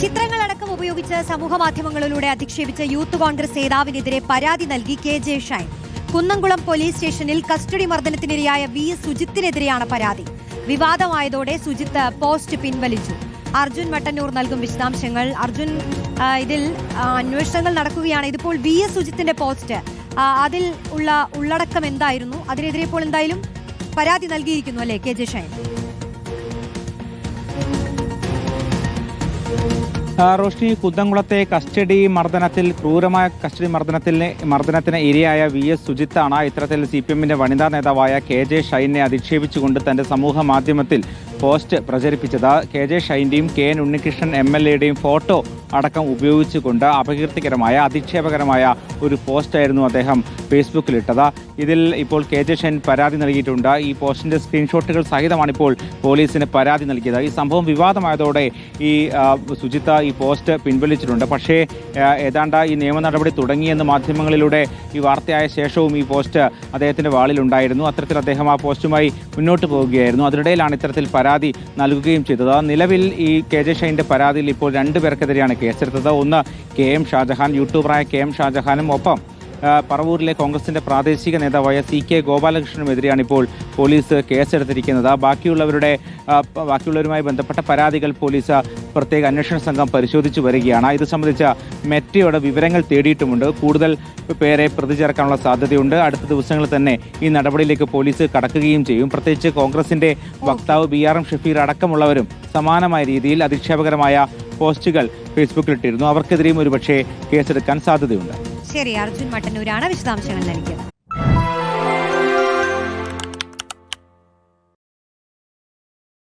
ചിത്രങ്ങളടക്കം ഉപയോഗിച്ച് സമൂഹ മാധ്യമങ്ങളിലൂടെ അധിക്ഷേപിച്ച യൂത്ത് കോൺഗ്രസ് നേതാവിനെതിരെ പരാതി നൽകി K J Shine. Kunnamkulam police സ്റ്റേഷനിൽ കസ്റ്റഡി മർദ്ദനത്തിനിരയായ വി എസ് സുജിത്തിനെതിരെയാണ് പരാതി. വിവാദമായതോടെ സുജിത്ത് പോസ്റ്റ് പിൻവലിച്ചു. അർജുൻ മട്ടന്നൂർ നൽകും വിശദാംശങ്ങൾ. അർജുൻ ഇതിൽ അന്വേഷണങ്ങൾ നടക്കുകയാണ്. ഇതിപ്പോൾ വി എസ് സുജിത്തിന്റെ പോസ്റ്റ്. അതിൽ ഉള്ള ഉള്ളടക്കം എന്തായിരുന്നു? അതിനെതിരെ ഇപ്പോൾ എന്തായാലും പരാതി നൽകിയിരിക്കുന്നു അല്ലേ കെ ജെ ഷൈൻ? റോഷ്നി കുന്നംകുളത്തെ കസ്റ്റഡി മർദ്ദനത്തിൽ ക്രൂരമായ കസ്റ്റഡി മർദ്ദനത്തിന് മർദ്ദനത്തിന് ഇരയായ വി എസ് സുജിത്താണ് ഇത്തരത്തിൽ സി പി എമ്മിന്റെ വനിതാ നേതാവായ കെ ജെ ഷൈനെ അധിക്ഷേപിച്ചുകൊണ്ട് തന്റെ സമൂഹ മാധ്യമത്തിൽ പോസ്റ്റ് പ്രചരിപ്പിച്ചത്. K J ഷൈന്റെയും K N Unnikrishnan M L എയുടെയും ഫോട്ടോ അടക്കം ഉപയോഗിച്ചുകൊണ്ട് അപകീർത്തികരമായ അധിക്ഷേപകരമായ ഒരു പോസ്റ്റായിരുന്നു അദ്ദേഹം ഫേസ്ബുക്കിലിട്ടത്. ഇതിൽ ഇപ്പോൾ കെ ജെ ഷൈൻ പരാതി നൽകിയിട്ടുണ്ട്. ഈ പോസ്റ്റിന്റെ സ്ക്രീൻഷോട്ടുകൾ സഹിതമാണ് ഇപ്പോൾ പോലീസിന് പരാതി നൽകിയത്. ഈ സംഭവം വിവാദമായതോടെ ഈ ശുചിത്വ ഈ പോസ്റ്റ് പിൻവലിച്ചിട്ടുണ്ട്. പക്ഷേ ഏതാണ്ട് ഈ നിയമ നടപടി തുടങ്ങിയെന്ന് മാധ്യമങ്ങളിലൂടെ ഈ വാർത്തയായ ശേഷവും ഈ പോസ്റ്റ് അദ്ദേഹത്തിന്റെ വാളിലുണ്ടായിരുന്നു. അത്തരത്തിൽ അദ്ദേഹം ആ പോസ്റ്റുമായി മുന്നോട്ട് പോവുകയായിരുന്നു. അതിനിടയിലാണ് ഇത്തരത്തിൽ പരാതി നൽകുകയും ചെയ്തത്. നിലവിൽ ഈ കെ ജെ ഷൈന്റെ പരാതിയിൽ ഇപ്പോൾ രണ്ടു പേർക്കെതിരെയാണ് കേസെടുത്തത്. ഒന്ന് കെ എം ഷാജഹാൻ യൂട്യൂബറായ കെ എം ഷാജഹാനും ഒപ്പം പറവൂരിലെ കോൺഗ്രസിന്റെ പ്രാദേശിക നേതാവായ സി കെ ഗോപാലകൃഷ്ണനുമെതിരെയാണ് ഇപ്പോൾ പോലീസ് കേസെടുത്തിരിക്കുന്നത്. ബാക്കിയുള്ളവരുടെ ബാക്കിയുള്ളവരുമായി ബന്ധപ്പെട്ട പരാതികൾ പോലീസ് പ്രത്യേക അന്വേഷണ സംഘം പരിശോധിച്ചു വരികയാണ്. ഇത് സംബന്ധിച്ച മെറ്റയുടെ വിവരങ്ങൾ തേടിയിട്ടുമുണ്ട്. കൂടുതൽ പേരെ പ്രതി ചേർക്കാനുള്ള സാധ്യതയുണ്ട്. അടുത്ത ദിവസങ്ങളിൽ തന്നെ ഈ നടപടിയിലേക്ക് പോലീസ് കടക്കുകയും ചെയ്യും. പ്രത്യേകിച്ച് കോൺഗ്രസിന്റെ വക്താവ് ബി ആർ എം ഷഫീർ അടക്കമുള്ളവരും സമാനമായ രീതിയിൽ അധിക്ഷേപകരമായ പോസ്റ്റുകൾ ഫേസ്ബുക്കിലിട്ടിരുന്നു അവർക്കെതിരെയും ഒരുപക്ഷേ കേസെടുക്കാൻ സാധ്യതയുണ്ട്. ശരി അർജുൻ മട്ടന്നൂരാണ് വിശദാംശങ്ങൾ നൽകിയത്.